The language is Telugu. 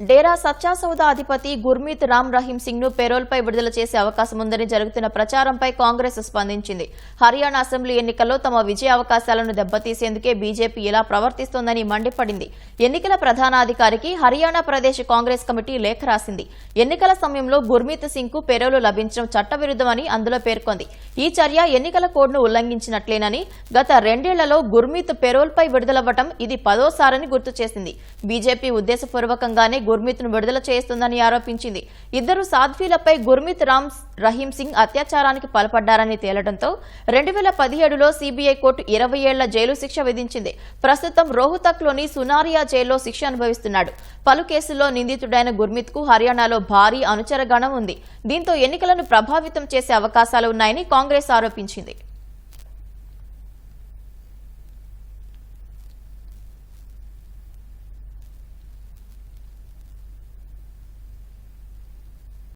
డేరా సచ్చా అధిపతి గుర్మీత్ రామ్ రహీం సింగ్ను పెరోల్పై విడుదల చేసే అవకాశం ఉందని జరుగుతున్న ప్రచారంపై కాంగ్రెస్ స్పందించింది. హర్యానా అసెంబ్లీ ఎన్నికల్లో తమ విజయ అవకాశాలను దెబ్బతీసేందుకే బీజేపీ ఇలా ప్రవర్తిస్తోందని మండిపడింది. ఎన్నికల ప్రధానాధికారికి హర్యానా ప్రదేశ్ కాంగ్రెస్ కమిటీ లేఖ రాసింది. ఎన్నికల సమయంలో గుర్మీత్ సింగ్కు పెరోలు లభించడం చట్టవిరుద్ధమని అందులో పేర్కొంది. ఈ చర్య ఎన్నికల కోడ్ను ఉల్లంఘించినట్లేనని గత రెండేళ్ళలో గుర్మీత్ పెరోల్పై విడుదలవ్వటం ఇది పదోసారని గుర్తు చేసింది. బీజేపీ ఉద్దేశపూర్వకంగానే గుర్మిత్ను విడుదల చేస్తుందని ఆరోపించింది. ఇద్దరు సాధ్వీలపై గుర్మిత్ రామ్ రహీం సింగ్ అత్యాచారానికి పాల్పడ్డారని తేలడంతో రెండు వేల పదిహేడులో సీబీఐ కోర్టు ఇరవై ఏళ్ళ జైలు శిక్ష విధించింది. ప్రస్తుతం రోహ్తక్లోని సునారియా జైల్లో శిక్ష అనుభవిస్తున్నాడు. పలు కేసుల్లో నిందితుడైన గుర్మిత్కు హర్యానాలో భారీ అనుచరగణం ఉంది. దీంతో ఎన్నికలను ప్రభావితం చేసే అవకాశాలు ఉన్నాయని కాంగ్రెస్ ఆరోపించింది.